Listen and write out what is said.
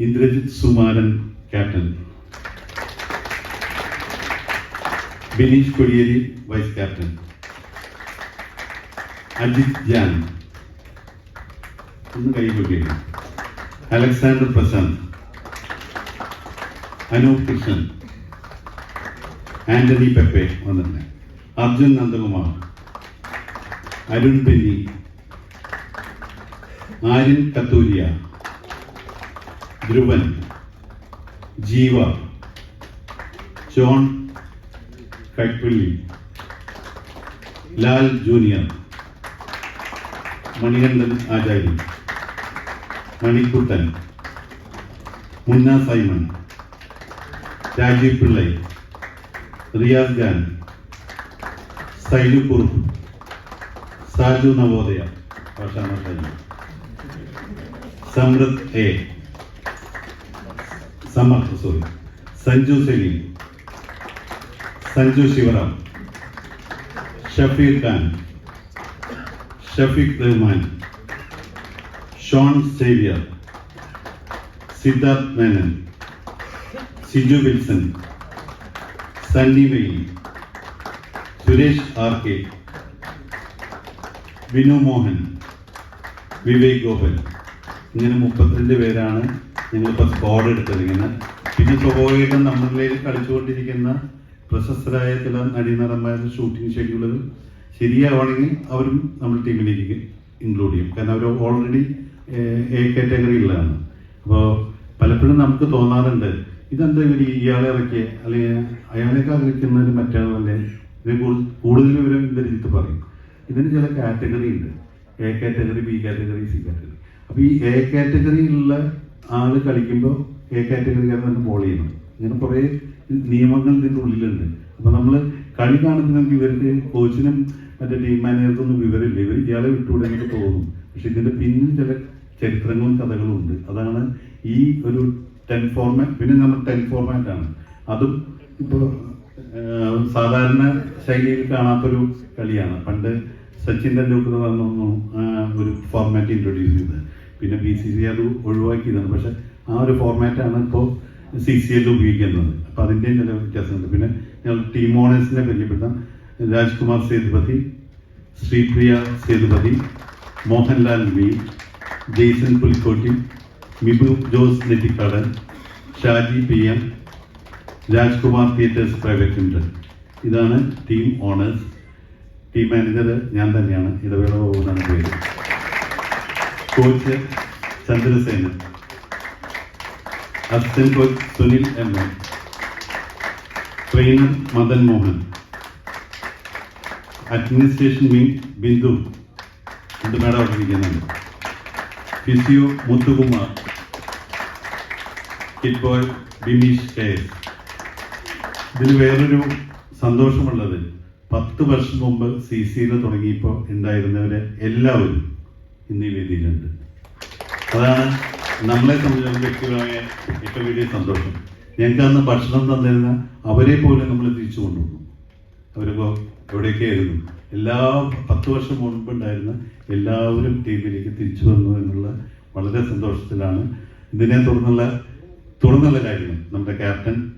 Indrajith Sukumaran captain. Bineesh Kodiyeri vice captain. Ajith Jan. ഒന്ന് കൈ Alexander Prashanth. Anoop Krishnan. Antony Pepe വന്നിട്ടുണ്ട്. Arjun Nandakumar. Arun Benny Aryan Kathuria. Dhruvan Jeeva John Kaippally Lal junior Manikandan Achari Manikuttan Munna Simon Rajeev Pillai Riyas Khan Sainu Kurup Saju Navodaya ഭാഷാ Samruth A. Samartha sorry Sanju Salim Sanju Sivaram Shafeer Khan Shafeeq Rahman Shone Xavier Siddharth Menon Siju Wilson Sunny Wayne Suresh R K Vinu Mohan Vivek Gopan. ഇങ്ങനെ മുപ്പത്തിരണ്ട് പേരാണ് ഞങ്ങളിപ്പോൾ squad എടുത്തിരിക്കുന്നത് പിന്നെ സ്വാഭാവികം നമ്മളിലേക്ക് കളിച്ചുകൊണ്ടിരിക്കുന്ന പ്രശസ്തരായ ചില നടീനടന്മാരുടെ ഷൂട്ടിംഗ് ഷെഡ്യൂളുകൾ ശരിയാവണമെങ്കിൽ അവരും നമ്മുടെ ടീമിലേക്ക് ഇൻക്ലൂഡ് ചെയ്യും. കാരണം അവർ ഓൾറെഡി എ കാറ്റഗറിയിലാണ് അപ്പോൾ പലപ്പോഴും നമുക്ക് തോന്നാറുണ്ട് ഇതെന്താ ഇവർ ഇയാളെ ഇറക്കിയ? അല്ലെങ്കിൽ അയാളെക്കാൾ നിൽക്കുന്നതിന് മറ്റാളല്ലേ ഇതിനെ കൂടുതൽ വിവരം ഇന്ദ്രജിത്ത് പറയും. ഇതിന് ചില കാറ്റഗറി ഉണ്ട് A category B category C category അപ്പോൾ ഈ എ കാറ്റഗറിയിലുള്ള ആൾ കളിക്കുമ്പോൾ എ കാറ്റഗറിക്കാരൻ തന്നെ ബോൾ ചെയ്യണം. ഇങ്ങനെ കുറേ നിയമങ്ങൾ ഇതിന്റെ ഉള്ളിലുണ്ട്. അപ്പോൾ നമ്മൾ കളി കാണുന്നതിനൊക്കെ ഇവർക്ക് കോച്ചിനും മറ്റേ ടീം മാനേജർക്കൊന്നും വിവരമില്ല. ഇവർ ഇയാളെ വിട്ടുകൂടെ എനിക്ക് തോന്നും. പക്ഷെ ഇതിന്റെ പിന്നിൽ ചില ചരിത്രങ്ങളും കഥകളും ഉണ്ട്. അതാണ് ഈ ഒരു ടെൻ ഫോർമാറ്റ് പിന്നെ നമ്മൾ ടെൻ ഫോർമാറ്റ് ആണ്. അതും ഇപ്പോൾ സാധാരണ ശൈലിയിൽ കാണാത്തൊരു കളിയാണ്. പണ്ട് സച്ചിൻ തെണ്ടുൽക്കർ പറഞ്ഞു ഒരു ഫോർമാറ്റ് ഇൻട്രൊഡ്യൂസ് ചെയ്തത്. പിന്നെ ബി സി സി അത് ഒഴിവാക്കിയതാണ്. പക്ഷെ ആ ഒരു ഫോർമാറ്റാണ് ഇപ്പോൾ സി സി എൽ ഉപയോഗിക്കുന്നത്. അപ്പോൾ അതിന്റെയും ചില വ്യത്യാസമുണ്ട്. പിന്നെ ഞങ്ങൾ ടീം ഓണേഴ്സിനെ പരിചയപ്പെടുത്താം. Rajkumar Sethupathi Sripriya Sethupathi Mohanlal V Jaison Pulkotty Mibu Jose Nettikkadan Shaji P M Rajkumar theatres private limited ഇതാണ് ടീം ഓണേഴ്സ് ടീം മാനേജർ ഞാൻ തന്നെയാണ്. ഇടവേള പോകുന്നതാണ് പേര്. Coach Chandrasenan. Assistant coach Sunil M M trainer Madan Mohan. Administration wing Bindu. രണ്ട് madam അവിടെ physio Muthukumar. ഇപ്പോൾ Bineesh K S. ഇതിൽ വേറൊരു സന്തോഷമുള്ളത് പത്ത് വർഷം മുമ്പ് സി സിയിൽ തുടങ്ങിയപ്പോൾ ഉണ്ടായിരുന്നവരെ എല്ലാവരും ഇന്ന് ഈ വേദിയിലുണ്ട്. അതാണ് നമ്മളെ സംബന്ധിച്ചിടത്തോളം വ്യക്തിപരമായ ഏറ്റവും വലിയ സന്തോഷം. ഞങ്ങൾക്ക് അന്ന് ഭക്ഷണം തന്നിരുന്ന അവരെ പോലും നമ്മൾ തിരിച്ചു കൊണ്ടുവന്നു. അവരിപ്പോൾ എവിടെയൊക്കെയായിരുന്നു? എല്ലാ പത്ത് വർഷം മുൻപ് ഉണ്ടായിരുന്ന എല്ലാവരും ടീമിലേക്ക് തിരിച്ചു വന്നു എന്നുള്ള വളരെ സന്തോഷത്തിലാണ്. ഇതിനെ തുടർന്നുള്ള തുടർന്നുള്ള കാര്യങ്ങൾ നമ്മുടെ ക്യാപ്റ്റൻ